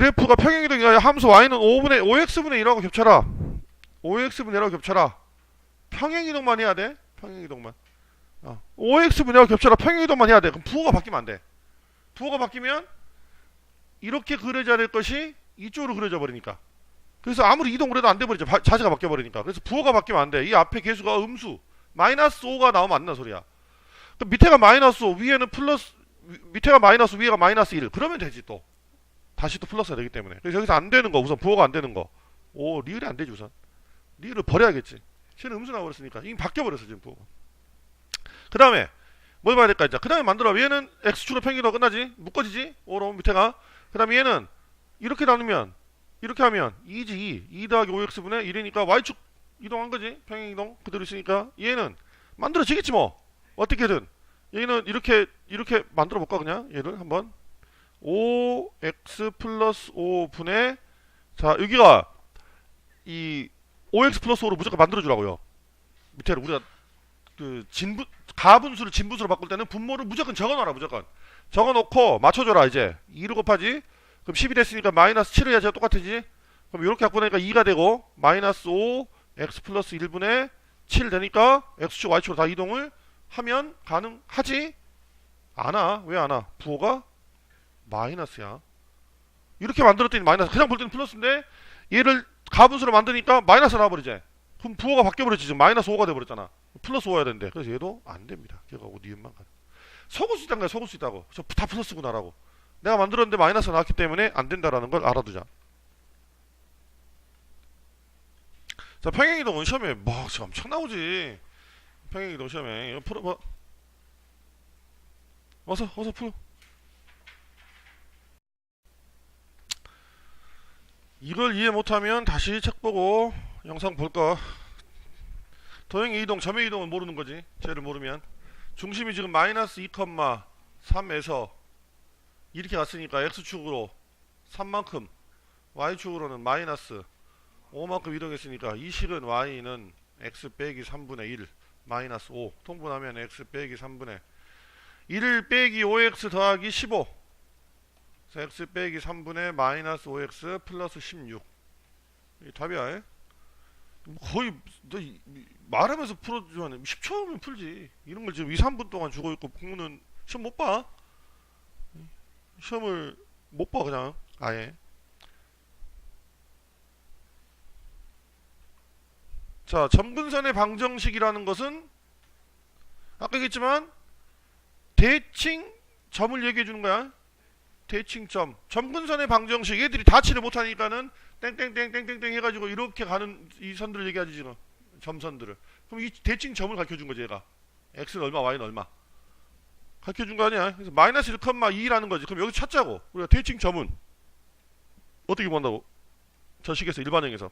그래프가 평행이동이야 함수 y는 5분의 5x분의 1하고 겹쳐라. 5x분의 1하고 겹쳐라. 평행이동만 해야 돼? 평행이동만. 어. 5x분의 1하고 겹쳐라. 평행이동만 해야 돼. 그럼 부호가 바뀌면 안 돼. 부호가 바뀌면 이렇게 그려져야 될 것이 이쪽으로 그려져 버리니까. 그래서 아무리 이동을 해도 안 돼 버리죠. 바- 자세가 바뀌어 버리니까. 그래서 부호가 바뀌면 안 돼 이 앞에 개수가 음수. 마이너스 5가 나오면 안 된다 소리야. 밑에가 마이너스 5 위에는 플러스 위- 밑에가 마이너스 위에가 마이너스 1 그러면 되지 또 다시 또 플러스가 되기 때문에. 그래서 여기서 안 되는 거 우선 부호가 안 되는 거 오 리을이 안 되지 우선. 리을을 버려야겠지. 쟤는 음수 나버렸으니까 이미 바뀌어 버렸어 지금 부호가. 그 다음에 뭘 봐야 될까 이제. 그 다음에 만들어. 얘는 x축으로 평기도 끝나지? 묶어지지? 오로 밑에가. 그 다음에 얘는 이렇게 나누면 이렇게 하면 2지 2 2 더하기 5x분의 1이니까 y축 이동한 거지? 평행 이동 그대로 있으니까. 얘는 만들어지겠지 뭐. 어떻게든. 얘는 이렇게 이렇게 만들어 볼까 그냥? 얘를 한번 5x 플러스 5분의 자 여기가 이 5x 플러스 5로 무조건 만들어 주라고요. 밑에를 우리가 그 진분 가분수를 진분수로 바꿀 때는 분모를 무조건 적어놔라 무조건. 적어놓고 맞춰줘라 이제. 2를 곱하지. 그럼 10이 됐으니까 마이너스 7을 해야 똑같아지? 그럼 이렇게 갖고 나니까 2가 되고 마이너스 5 x 플러스 1분의 7 되니까 x축 y축으로 다 이동을 하면 가능하지? 안와 왜 안와 부호가 마이너스야. 이렇게 만들었더니 마이너스 그냥 볼 때는 플러스인데 얘를 가분수로 만드니까 마이너스 나와버리지. 그럼 부호가 바뀌어버렸지 지금 마이너스 5가 돼버렸잖아. 플러스 5야 되는데. 그래서 얘도 안 됩니다. 기억하고 니은만 가 속을 수 있다는 거야 속을 수 있다고. 저 다 플러스구나라고. 내가 만들었는데 마이너스 나왔기 때문에 안 된다라는 걸 알아두자. 자 평행이동은 시험에 뭐 지금 엄청 나오지. 평행이동 시험에. 이거 풀어 뭐. 어서 어서 풀어 이걸 이해 못하면 다시 책 보고 영상 볼까? 도형의 이동 점의 이동은 모르는 거지 쟤를 모르면. 중심이 지금 마이너스 2,3에서 이렇게 갔으니까 x축으로 3만큼 y축으로는 마이너스 5만큼 이동했으니까 이 식은 y는 x 빼기 3분의 1 마이너스 5 통분하면 x 빼기 3분의 1 빼기 5x 더하기 15 그래서 x 빼기 3분의 마이너스 5x 플러스 16 이 답이야 에? 거의 너 말하면서 풀어주면 10초면 풀지. 이런 걸 지금 2, 3분 동안 주고 있고 공부는 시험 못 봐. 시험을 못 봐 그냥. 아예. 자 점근선의 방정식이라는 것은 아까 얘기했지만 대칭 점을 얘기해 주는 거야 대칭점. 점근선의 방정식. 얘들이 다치를 못하니까는 땡땡땡땡땡땡 해가지고 이렇게 가는 이 선들을 얘기하지 지금. 점선들을. 그럼 이 대칭 점을 가르쳐 준 거지 얘가. X는 얼마 y는 얼마. 가르쳐 준 거 아니야. 그래서 마이너스 1,2라는 거지. 그럼 여기 찾자고. 우리가 대칭 점은 어떻게 본다고? 저 식에서 일반형에서.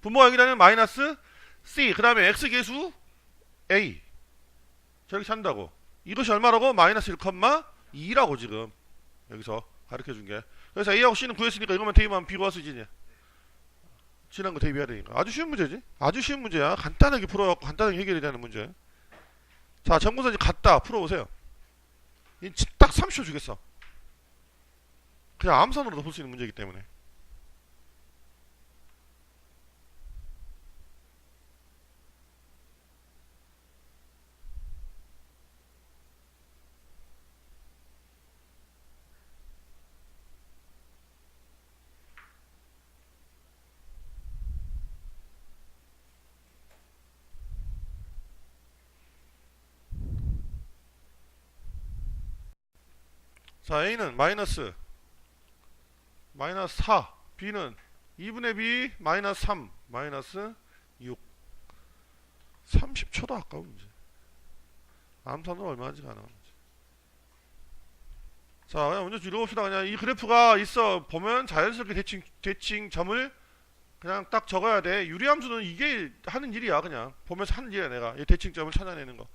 분모가 여기라는 마이너스 c 그 다음에 x 계수 a. 저렇게 찾는다고. 이것이 얼마라고? 마이너스 1,2라고 지금 여기서 가르쳐 준 게. 그래서 A하고 C는 구했으니까 이것만 대입하면 B가 쓰지냐 지난 거 대입해야 되니까. 아주 쉬운 문제지. 아주 쉬운 문제야. 간단하게 풀어갖고 간단하게 해결이 되는 문제. 자 정근선이 같다 풀어보세요. 이딱 30초 주겠어. 그냥 암선으로도 풀수 있는 문제이기 때문에 자 A는 마이너스 마이너스 4 B는 2분의 B 마이너스 3 마이너스 6 30초도 아까운 문제. 암산으로 얼마인지가 안 나오는 문제 자 그냥 먼저 읽어봅시다. 그냥 이 그래프가 있어. 보면 자연스럽게 대칭, 대칭 점을 그냥 딱 적어야 돼. 유리함수는 이게 하는 일이야 그냥. 보면서 하는 일이야 내가. 이 대칭점을 찾아내는 거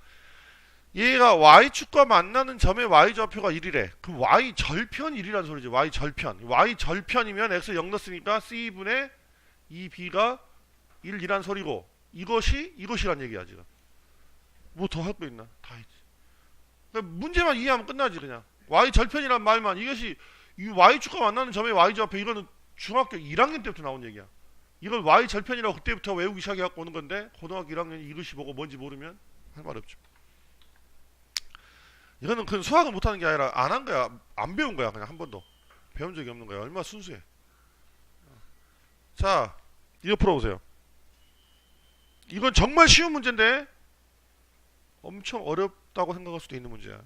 얘가 y축과 만나는 점의 y좌표가 1이래. 그럼 y 절편 1이라는 소리지. y 절편. y 절편이면 x 0 넣었으니까 c분의 2b가 1이란 소리고 이것이 이것이란 얘기야 지금. 뭐 더 할 거 있나? 다 했지. 그러니까 문제만 이해하면 끝나지 그냥. y 절편이란 말만 이것이 이 y축과 만나는 점의 y좌표 이거는 중학교 1학년 때부터 나온 얘기야. 이걸 y 절편이라고 그때부터 외우기 시작해갖고 오는 건데 고등학교 1학년이 이것이 뭐고 뭔지 모르면 할 말 없죠. 이거는 그 수학을 못하는 게 아니라 안 한 거야. 안 배운 거야. 그냥 한 번도 배운 적이 없는 거야. 얼마나 순수해. 자, 이거 풀어보세요. 이건 정말 쉬운 문제인데 엄청 어렵다고 생각할 수도 있는 문제야.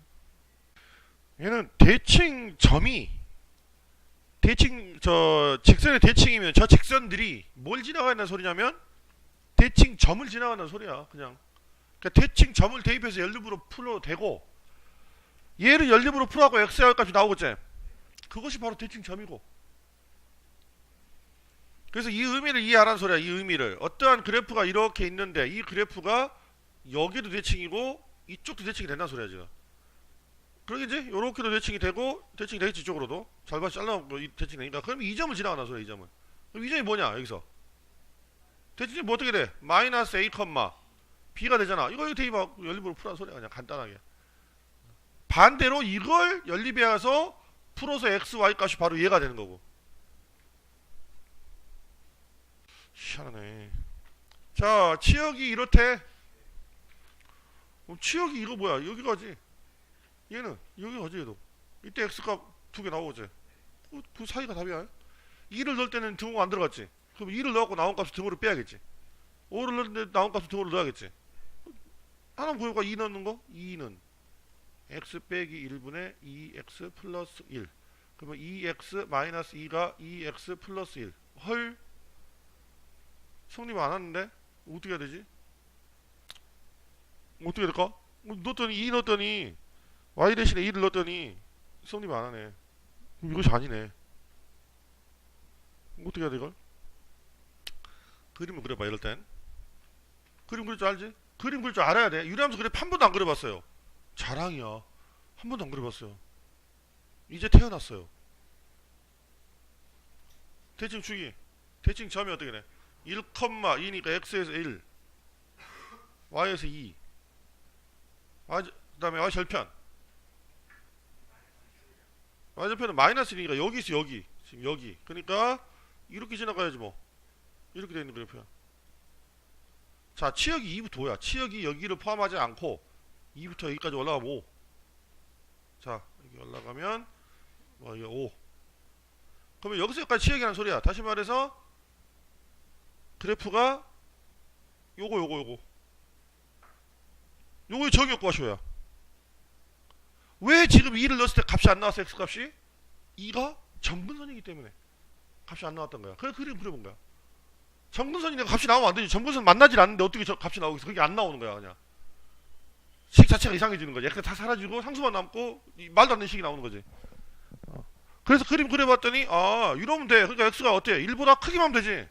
얘는 대칭 점이 대칭 저 직선의 대칭이면 저 직선들이 뭘 지나가는 소리냐면 대칭 점을 지나가는 소리야. 그냥 그러니까 대칭 점을 대입해서 연립으로 풀어도 되고 얘를 연립으로 풀어갖고 x의 값이 나오겠지. 그것이 바로 대칭 점이고. 그래서 이 의미를 이해하라는 소리야. 이 의미를 어떠한 그래프가 이렇게 있는데 이 그래프가 여기도 대칭이고 이쪽도 대칭이 된다는 소리야 지금. 그러겠지? 요렇게도 대칭이 되고 대칭이 되겠지 이쪽으로도 잘봐 잘라놓고 이 대칭이 되니까 그럼 이 점을 지나가는 소리야 이 점은 그럼 이 점이 뭐냐 여기서 대칭이 뭐 어떻게 돼? 마이너스 a b가 되잖아 이거 대입하고 연립으로 풀어는 소리야 그냥 간단하게 반대로 이걸 연립해서 풀어서 x, y 값이 바로 얘가 되는 거고. 희한하네. 자 치역이 이렇대. 치역이 이거 뭐야? 여기 가지. 얘는 여기 어디 얘도. 이때 x값 두 개 나오지 그, 그 사이가 답이야? 2를 넣을 때는 등호가 안 들어갔지. 그럼 2를 넣었고 나온 값을 등호를 빼야겠지. 5를 넣는데 나온 값을 등호를 넣어야겠지. 하나 구해봐. 2 넣는 거? 2는 x 빼기 1분의 2x 플러스 1 그러면 2x 마이너스 2가 2x 플러스 1 헐 성립 안 하는데 어떻게 해야 되지 어떻게 해야 될까 넣었더니 2 넣었더니 y 대신에 2를 넣었더니 성립 안 하네. 이것이 아니네. 어떻게 해야 돼 이걸? 그림을 그려봐 이럴 땐. 그림 그릴 줄 알지? 그림 그릴 줄 알아야 돼. 유리함수 그래 한 번도 안 그려봤어요. 자랑이야. 한 번도 안 그려봤어요. 이제 태어났어요. 대칭 주기. 대칭 점이 어떻게 돼? 1,2니까 x에서 1. y에서 2. y, 그 다음에 y 절편. 맞은편은 마이너스 1이니까 여기 있어 여기 지금 여기 그러니까 이렇게 지나가야지 뭐 이렇게 되는 그래프야 자 치역이 2부터 5야 치역이 여기를 포함하지 않고 2부터 여기까지 올라가면 5 자 여기 올라가면 뭐 이게 5 그러면 여기서 여기까지 치역이라는 소리야 다시 말해서 그래프가 요거 요거 요거 요거 정의역과 쇼야 왜 지금 2를 넣었을 때 값이 안 나왔어 x 값이? 2가 점근선이기 때문에 값이 안 나왔던 거야. 그래 그림 그려본 거야. 점근선이 내가 값이 나오면 안 되지. 점근선 만나질 않는데 어떻게 저 값이 나오겠어? 그게 안 나오는 거야 그냥. 식 자체가 이상해지는 거지. x 다 사라지고 상수만 남고 이 말도 안 되는 식이 나오는 거지. 어. 그래서 그림 그려봤더니 아 이러면 돼. 그러니까 x가 어때? 1보다 크기만 하면 되지.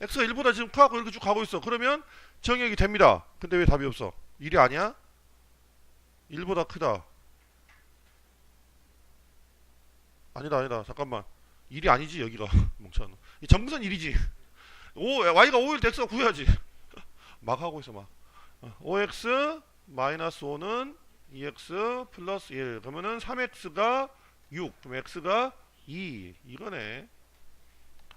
x가 1보다 지금 커갖고 이렇게 쭉 가고 있어. 그러면 정역이 됩니다. 근데 왜 답이 없어? 1이 아니야? 1보다 크다. 아니다 아니다 잠깐만 1이 아니지 여기가 멍청한 이 정부선 1이지 오 y가 5일 때 x가 구해야지 막 하고 있어 막 어, 5x 마이너스 5는 2x 플러스 1 그러면은 3x가 6 그럼 x가 2 이거네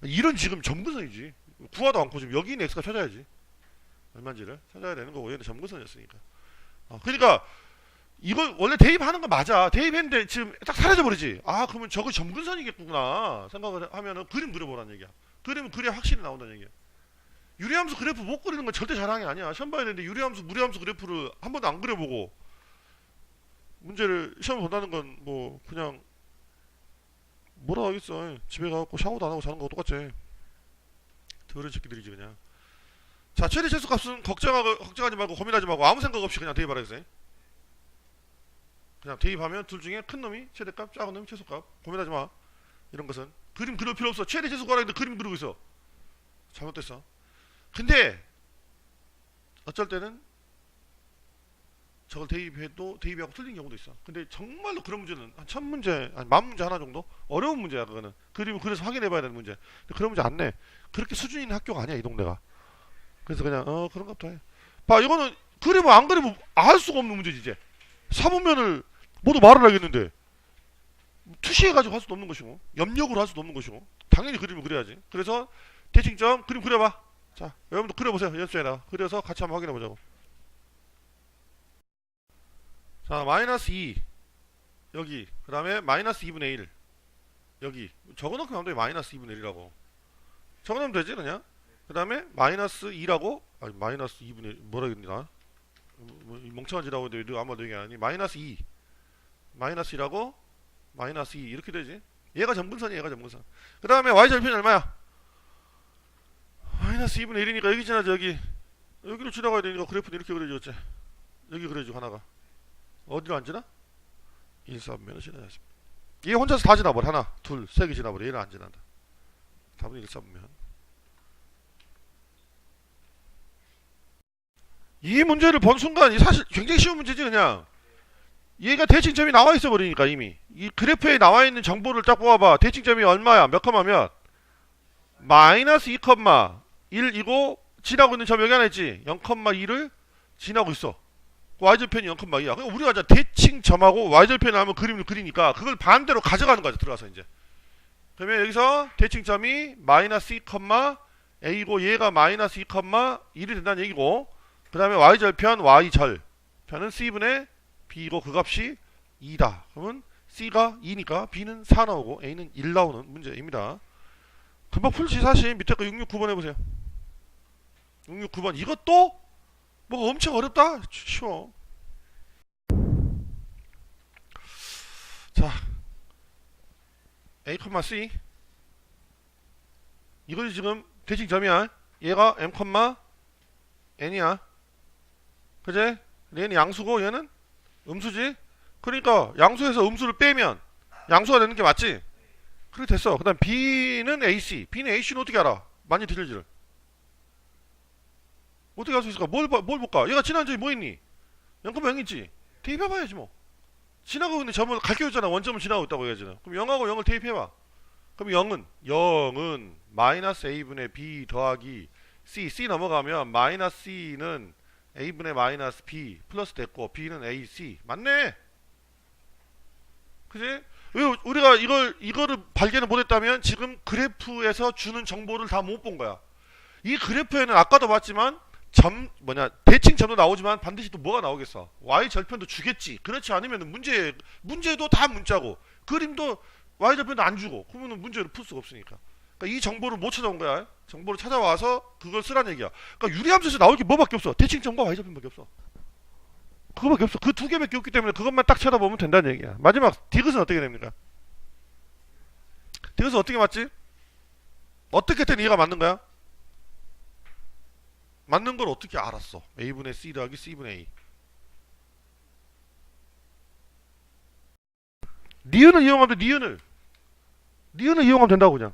1은 지금 정부선이지 구하도 않고 지금 여기 있는 x가 찾아야지 얼마인지를 찾아야 되는 거고 얘는 정부선이었으니까 어, 그러니까 이거 원래 대입하는 거 맞아. 대입했는데 지금 딱 사라져 버리지. 아 그러면 저거 점근선이겠구나 생각을 하면은 그림 그려보라는 얘기야. 그림은 그래야 확실히 나온다는 얘기야. 유리함수 그래프 못 그리는 건 절대 자랑이 아니야. 시험 봐야 되는데 유리함수, 무리함수 그래프를 한 번도 안 그려보고 문제를 시험 본다는 건 뭐 그냥 뭐라 하겠어. 집에 가갖고 샤워도 안 하고 자는 거 똑같지. 더러운 새끼들이지 그냥. 자 최대 최소 값은 걱정하고 걱정하지 말고 고민하지 말고 아무 생각 없이 그냥 대입하라 했어요. 그냥 대입하면 둘 중에 큰 놈이 최대값, 작은 놈이 최소값. 고민하지 마. 이런 것은 그림 그릴 필요 없어. 최대 최소 구하라는데 그림 그리고 있어. 잘못됐어. 근데 어쩔 때는 저걸 대입해도 대입하고 틀린 경우도 있어. 근데 정말로 그런 문제는 한 천 문제, 한만 문제 하나 정도 어려운 문제야 그거는. 그림을 그래서 확인해봐야 되는 문제. 그런 문제 안 내. 그렇게 수준 있는 학교가 아니야 이 동네가. 그래서 그냥 어 그런가 보다 해. 봐 이거는 그리면 안 그리면 알 수가 없는 문제지 이제. 사분면을 모두 말을 하겠는데 투시해가지고 할 수도 없는 것이고 염력으로 할 수도 없는 것이고 당연히 그림을 그려야지 그래서 대칭점 그림 그려봐 자 여러분도 그려보세요. 연수에다가 그려서 같이 한번 확인해보자고. 자 마이너스 2 여기. 그 다음에 마이너스 2분의 1 여기. 적어놓고 돼 마이너스 2분의 1이라고. 적어놓으면 되지 그냥? 그 다음에 마이너스 2라고 아니 마이너스 2분의 1 뭐라 그랬나? 뭐, 이 멍청한 있는데 너 아무도 얘기 안 하니 마이너스 2 마이너스 2라고 마이너스 2 이렇게 되지? 얘가 점근선이야 얘가 점근선. 그 다음에 y절편이 얼마야 마이너스 2분의 1이니까 여기 지나죠 여기 여기로 지나가야 되니까 그래프는 이렇게 그려졌지 여기 그려줘 하나가. 어디로 안 지나? 1, 3면을 지나야지 얘 혼자서 다 지나버려 하나 둘세 개 지나버려. 얘는 안 지난다. 답은 1, 3면. 이 문제를 본 순간 이 사실 굉장히 쉬운 문제지 그냥. 얘가 대칭점이 나와 있어 버리니까 이미. 이 그래프에 나와 있는 정보를 딱 뽑아봐. 대칭점이 얼마야? 몇 컴마 면? 마이너스 2 컴마 1이고 지나고 있는 점 여기 하나 있지 0컴마2를 지나고 있어 y절편이 0컴마2야 그럼 우리가 이제 대칭 점하고 y절편을 하면 그림을 그리니까 그걸 반대로 가져가는 거죠 들어가서 이제 그러면 여기서 대칭점이 마이너스 2컴마 a고 얘가 마이너스 2컴마1이 된다는 얘기고 그 다음에 y절편 y절 편은 c분의 b이고 그 값이 2다. 그러면 c가 2니까 b는 4 나오고 a는 1 나오는 문제입니다. 금방 풀지 사실 밑에 거 669번 해보세요. 669번 이것도 뭐 엄청 어렵다? 쉬워. 자 a, c 이것이 지금 대칭점이야. 얘가 m, n이야. 그제? 얘는 양수고 얘는 음수지? 그러니까 양수에서 음수를 빼면 양수가 되는 게 맞지? 그렇게 됐어. 그 다음 B는 AC. B는 AC는 어떻게 알아? 많이 들리지를. 어떻게 할 수 있을까? 뭘, 봐- 뭘 볼까? 얘가 지난주에 뭐 했니? 0,0 있지? 대입해봐야지 뭐. 지나가고 있는 점을 가르쳐줬잖아. 원점을 지나고 있다고 해야지. 그럼 0하고 0을 대입해봐. 그럼 0은 0은 마이너스 A분의 B 더하기 C. C 넘어가면 마이너스 C는 a분의 마이너스 b 플러스 됐고 b는 ac 맞네 그지 왜 우리가 이걸 이거를 발견을 못했다면 지금 그래프에서 주는 정보를 다 못 본 거야 이 그래프에는 아까도 봤지만 점 뭐냐 대칭 점도 나오지만 반드시 또 뭐가 나오겠어? Y 절편도 주겠지. 그렇지 않으면 문제 문제도 다 문자고. 그림도 y 절편도 안 주고. 그러면 문제를 풀 수가 없으니까. 그러니까 이 정보를 못 찾아온 거야. 정보를 찾아와서 그걸 쓰라는 얘기야. 그러니까 유리함수에서 나올 게 뭐밖에 없어? 대칭점과 y절편밖에 없어. 그거밖에 없어. 그 두 개밖에 없기 때문에 그것만 딱 쳐다보면 된다는 얘기야. 마지막 디귿은 어떻게 됩니까? 디귿은 어떻게 맞지? 어떻게 했든 얘가 맞는 거야 맞는 걸 어떻게 알았어? A분의 c 더하기 c분의 a. 니은을 이용하면 돼 니은을. 니은을 이용하면 된다고 그냥.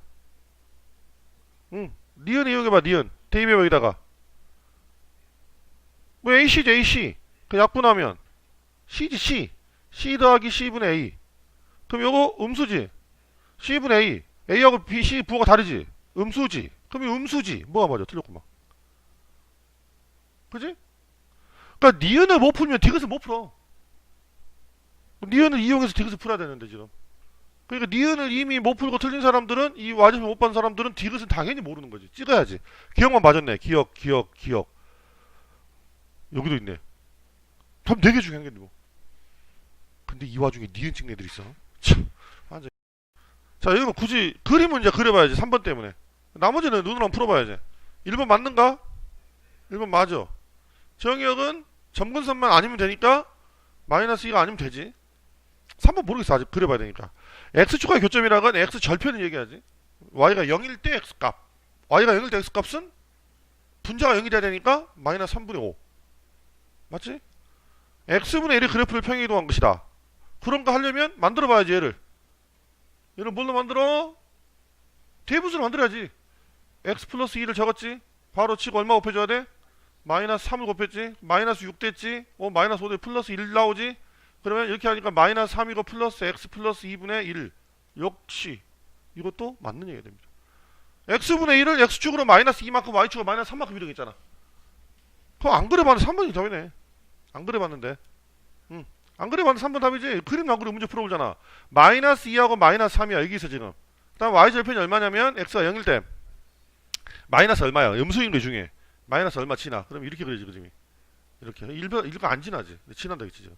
응. 니은 이용해봐 니은. 대입해봐 여기다가. 뭐 AC지 AC 그 약분하면. C지 C. C 더하기 C분의 A. 그럼 요거 음수지. C분의 A. A하고 B, C 부호가 다르지. 음수지. 그럼 이 음수지. 뭐가 맞아? 틀렸구만 그지? 그러니까 니은을 못 풀면 디귿을 못 풀어 니은을 이용해서 디귿을 풀어야 되는데 지금 그러니까 니은을 이미 못 풀고 틀린 사람들은 이 와이프 못 받은 사람들은 디귿은 당연히 모르는 거지. 찍어야지. 기억만 맞았네. 기억, 기억, 기억. 여기도 있네. 답 4개 중에 한 개인데 뭐. 근데 이 와중에 니은 찍는 애들 있어. 참. 완전. 자, 이거 굳이 그림은 이제 그려봐야지. 3번 때문에. 나머지는 눈으로 한번 풀어봐야지. 1번 맞는가? 1번 맞아. 정역은 점근선만 아니면 되니까 마이너스 2가 아니면 되지. 3번 모르겠어. 아직 그려봐야 되니까. x축과의 교점이라는 건 x 절편을 얘기하지. y가 0일 때 x값. y가 0일 때 x값은 분자가 0이 돼야 되니까 마이너스 3분의 5. 맞지? x분의 1의 그래프를 평행이동한 것이다. 그런 거 하려면 만들어 봐야지 얘를. 얘를 뭘로 만들어? 대분수로 만들어야지. x 플러스 2를 적었지. 바로 치고 얼마 곱해줘야 돼? 마이너스 3을 곱했지. 마이너스 6 됐지. 어 마이너스 5대 플러스 1 나오지. 그러면 이렇게 하니까 마이너스 3이고 플러스 x 플러스 2분의 1 역시 이것도 맞는 얘기가 됩니다. x분의 1을 x축으로 마이너스 2만큼 y축으로 마이너스 3만큼 이동했잖아. 그럼 안 그래봤는데 3번이 답이네. 안 그래봤는데. 응. 안 그리면 3번 답이지. 그림 안 그리고 문제 풀어보잖아. 마이너스 2하고 마이너스 3이야. 여기 있어 지금. 그다음 y절편이 얼마냐면 x가 0일 때 마이너스 얼마야? 음수인 거 중에 마이너스 얼마 지나? 그럼 이렇게 그려지 그림이. 이렇게 1번 1번 안 지나지. 지난다 그치 지금.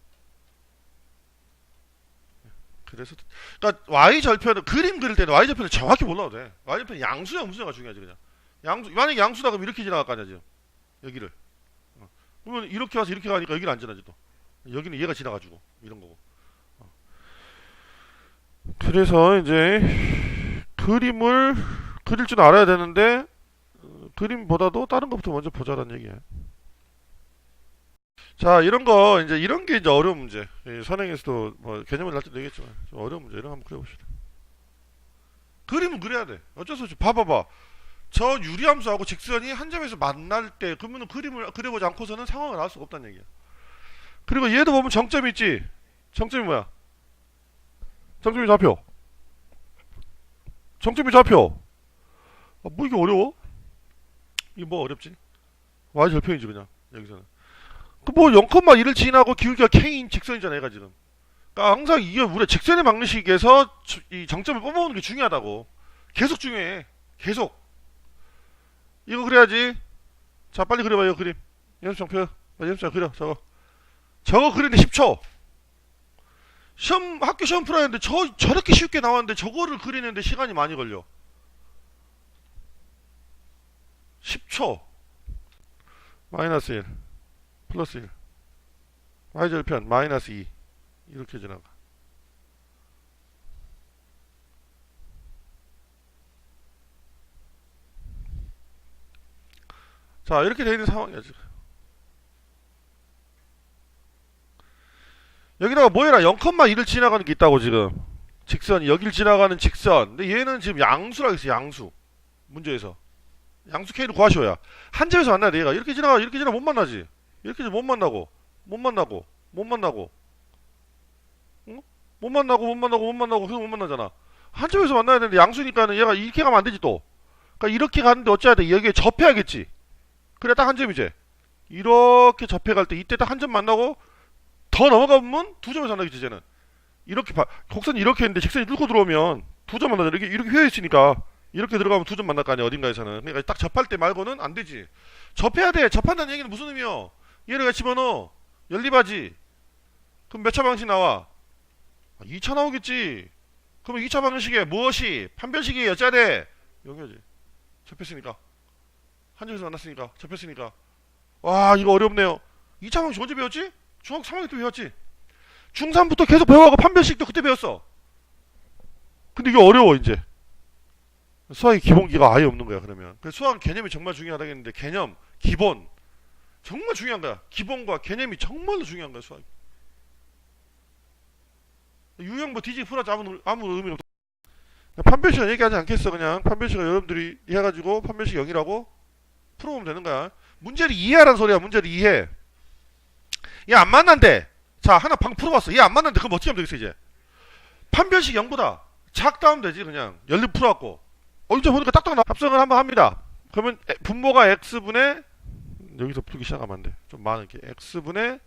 그래서 그러니까 y 절편은 그림 그릴 때는 y 절편을 정확히 몰라도 돼. y 절편 양수야 음수가 중요하지 그냥. 양수 만약 양수다 그럼 이렇게 지나갈 거 아니야 지금. 여기를. 어. 그러면 이렇게 와서 이렇게 가니까 여기는 안 지나지 또. 여기는 얘가 지나가지고 이런 거고. 어. 그래서 이제 그림을 그릴 줄 알아야 되는데 어, 그림보다도 다른 것부터 먼저 보자라는 얘기야. 자 이런 거 이제 이런 게 이제 어려운 문제. 이 선행에서도 뭐 개념을 할 때도 얘기했지만 좀 어려운 문제 이런 거 한번 그려봅시다. 그림은 그려야 돼. 어쩔 수 없이 봐봐봐. 저 유리함수하고 직선이 한 점에서 만날 때 그러면 그림을 그려보지 않고서는 상황을 알 수가 없다는 얘기야. 그리고 얘도 보면 정점이 있지. 정점이 뭐야? 정점이 좌표. 정점이 좌표. 아, 뭐 이게 어려워? 이게 뭐 어렵지? y 절편이지 그냥 여기서는. 그 뭐 0,1을 지나고 기울기가 k인 직선이잖아 얘가 지금. 그러니까 항상 이게 우리 직선의 방정식에서 주- 이 정점을 뽑아오는 게 중요하다고. 계속 중요해. 계속. 이거 그래야지. 자 빨리 그려봐요 그림. 연습장표. 연습장 그려 저거. 저거 그리는데 10초. 시험 학교 시험 풀어야 하는데 저 저렇게 쉽게 나왔는데 저거를 그리는데 시간이 많이 걸려. 10초. 마이너스 1. 플러스 1. y절편 마이너스 2. 이렇게 지나가. 자, 이렇게 되어 있는 상황이야, 지금. 여기다가 뭐 해라 0,1을 지나가는 게 있다고 지금 직선이 여길 지나가는 직선 근데 얘는 지금 양수라고 했어 양수 문제에서 양수 K를 구하시오야. 한 점에서 만나야 돼 얘가. 이렇게 지나가 이렇게 지나 못 만나지. 이렇게 못 만나고 못 만나고 못 만나고. 응? 못 만나고 못 만나고 못 만나고 계속 못 만나잖아. 한 점에서 만나야 되는데 양수니까는 얘가 이렇게 가면 안 되지 또. 그러니까 이렇게 가는데 어찌해야 돼? 여기에 접해야겠지. 그래 딱 한 점이지 이렇게 접해갈 때 이때 딱 한 점 만나고 더 넘어가면 두 점에서 만나겠지 쟤는. 이렇게 봐. 곡선이 이렇게 있는데 직선이 뚫고 들어오면 두 점 만나잖아. 이렇게 이렇게 휘어 있으니까 이렇게 들어가면 두점 만날 거 아니야 어딘가에서는. 그러니까 딱 접할 때 말고는 안 되지. 접해야 돼. 접한다는 얘기는 무슨 의미요? 얘를 같이 집어넣어 연립하지. 그럼 몇 차 방식 나와? 2차 나오겠지. 그러면 2차 방식에 무엇이 판별식이 어찌해야 돼. 0이지. 접했으니까. 한 점에서 만났으니까. 접했으니까. 와 이거 어렵네요. 2차 방식 언제 배웠지? 중학 3학년 때 배웠지. 중3부터 계속 배워가고 판별식도 그때 배웠어. 근데 이게 어려워 이제. 수학의 기본기가 아예 없는 거야 그러면. 수학 개념이 정말 중요하다겠는데 개념, 기본 정말 중요한 거야. 기본과 개념이 정말로 중요한 거야 수학. 유형 뭐 뒤지기 풀어지 아무 아무 의미 없다. 판별식은 얘기하지 않겠어 그냥 판별식은 여러분들이 해가지고 판별식 0이라고 풀어보면 되는 거야. 문제를 이해하라는 소리야. 문제를 이해. 얘 안 만난대. 자, 하나 방 풀어봤어. 얘 안 만난대. 그럼 어떻게 하면 되겠어, 이제? 판별식 0보다 작다 하면 되지, 그냥. 연립 풀어갖고. 어, 이제 보니까 딱딱 나. 합성을 한번 합니다. 그러면 에- 분모가 x분의, 여기서 풀기 시작하면 안 돼. 좀 많을게. x분의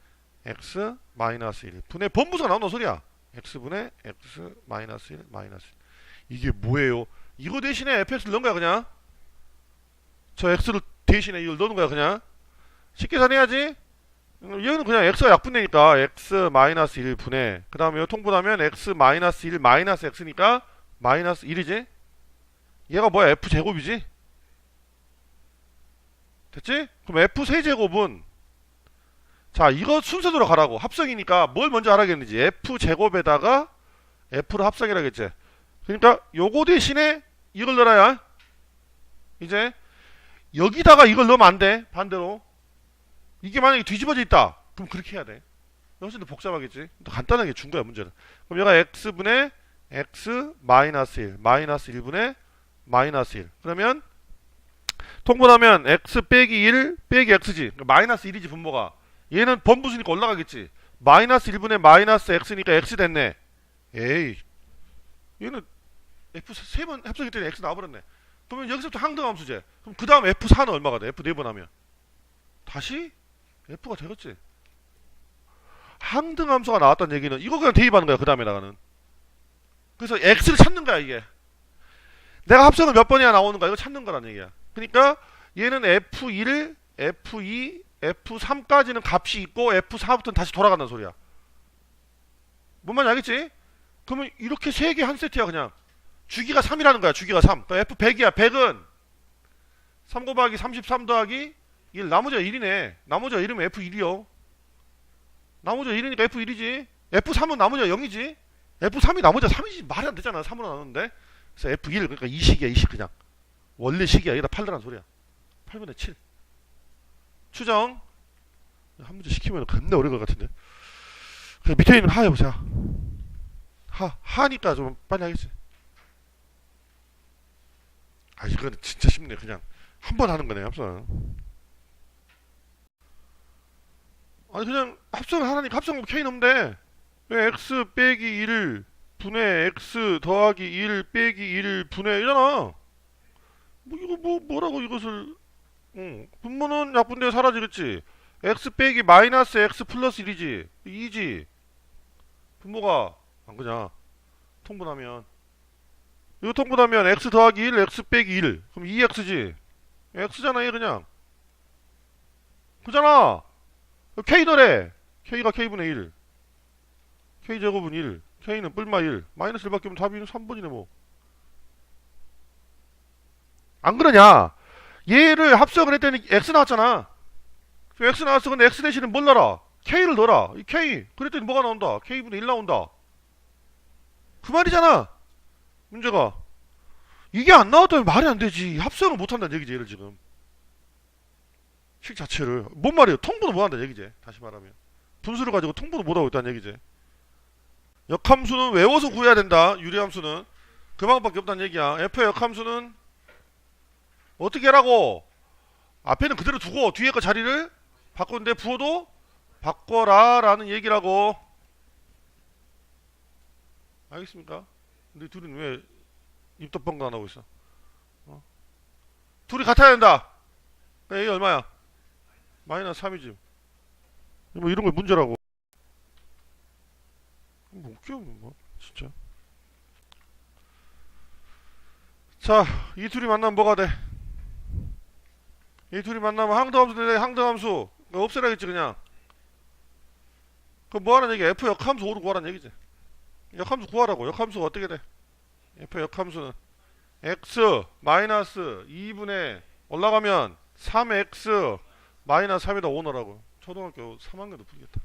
x 마이너스 1. 분의 범부수가 나온다는 소리야. x분의 x 마이너스 1 마이너스 1. 이게 뭐예요? 이거 대신에 fx를 넣은 거야, 그냥. 저 x를 대신에 이걸 넣는 거야, 그냥. 쉽게 전해야지. 음, 얘는 그냥 x가 약분되니까 x 마이너스 1 분의 그 다음에 통분하면 x 마이너스 1 마이너스 x니까 마이너스 1이지 얘가 뭐야 f 제곱이지 됐지? 그럼 f 세제곱은 자 이거 순서대로 가라고 합성이니까 뭘 먼저 알아야겠는지 f 제곱에다가 f를 합성이라겠지 그러니까 요거 대신에 이걸 넣어야 이제 여기다가 이걸 넣으면 안 돼 반대로 이게 만약에 뒤집어져 있다. 그럼 그렇게 해야 돼. 훨씬 더 복잡하겠지. 더 간단하게 준 거야, 문제는. 그럼 얘가 x분의 x 마이너스 1, 마이너스 1분의 마이너스 1. 그러면 통분하면 x 빼기 1 빼기 x지. 그러니까 마이너스 1이지 분모가. 얘는 범부수니까 올라가겠지. 마이너스 1분의 마이너스 x니까 x 됐네. 에이. 얘는 f 세 번 합성했더니 x 나와버렸네. 그러면 여기서부터 항등함수제. 그럼 그 다음 f4는 얼마가 돼? f 4번 하면. 다시 F가 되겠지. 항등함수가 나왔다는 얘기는 이거 그냥 대입하는 거야 그 다음에 나가는 그래서 x를 찾는 거야 이게 내가 합성을 몇 번이나 나오는 거야? 이거 찾는 거란 얘기야. 그러니까 얘는 f1 f2 f3까지는 값이 있고 f4부터는 다시 돌아간다는 소리야. 뭔 말인지 알겠지? 그러면 이렇게 세 개 한 세트야 그냥. 주기가 3이라는 거야 주기가 3 그러니까 f100이야 100은. 3 곱하기 33 더하기 1 나머지가 1이네. 나머지가 1이면 f1이요. 나머지가 1이니까 f1이지. F3은 나머지가 0이지. F3이 나머지가 3이지. 말이 안 되잖아 3으로 나누는데 그래서 f1 그러니까 이 식이야 이식 그냥. 원래 식이야 여기다 8더란 소리야. 8분의 7 추정. 한 문제 시키면 겁나 어려울 것 같은데. 그 밑에 있는 하 해보자. 하 하니까 좀 빨리 하겠지 아 이거는 진짜 쉽네 그냥. 한 번 하는 거네 합성. 아니 그냥 합성을 하라니까 합성하면 K 넣으면 돼왜 x 빼기 1 분의 x 더하기 1 빼기 1 분의 이잖아 뭐 이거 뭐 뭐라고 이것을 응 분모는 약분되어 사라지겠지. X 빼기 마이너스 x 플러스 1이지. 2지. 분모가 안 그냐? 통분하면. 이거 통분하면 x 더하기 1 x 빼기 1 그럼 2x지. X잖아 얘 그냥. 그잖아. K더래. K가 k분의 1 k제곱은 1 k는 뿔마 1 마이너스 1밖에 없면 답이 3번이네 뭐. 안 그러냐? 얘를 합성을 했더니 x 나왔잖아. x 나왔어. 근데 x 대신에 뭘 넣어라? K를 넣어라. 이 k. 그랬더니 뭐가 나온다? K분의 1 나온다. 그 말이잖아. 문제가. 이게 안 나왔다면 말이 안 되지. 합성을 못 한다는 얘기지 얘를 지금. 식 자체를. 뭔 말이에요? 통분을 못 한다는 얘기지. 다시 말하면. 분수를 가지고 통분을 못 하고 있다는 얘기지 역함수는 외워서 구해야 된다 유리함수는 그 방법밖에 없다는 얘기야 f의 역함수는 어떻게 하라고 앞에는 그대로 두고 뒤에 거 자리를 바꾸는데 부호도 바꿔라 라는 얘기라고 알겠습니까? 근데 둘이 왜 입덕방도 안 하고 있어? 어? 둘이 같아야 된다. 그러니까 이게 얼마야? 마이너스 3이지. 뭐 이런 거 문제라고. 뭐 웃겨 뭐 진짜. 자, 이 둘이 만나면 뭐가 돼? 이 둘이 만나면 항등함수 돼. 항등함수 없애라겠지 그냥. 그럼 뭐하는 얘기야? f 역함수 5로 구하라는 얘기지. 역함수 구하라고. 역함수가 어떻게 돼? f 역함수는 x 마이너스 2분의 올라가면 3x 마이너스 3에다 5 넣으라고 초등학교 3학년도 풀겠다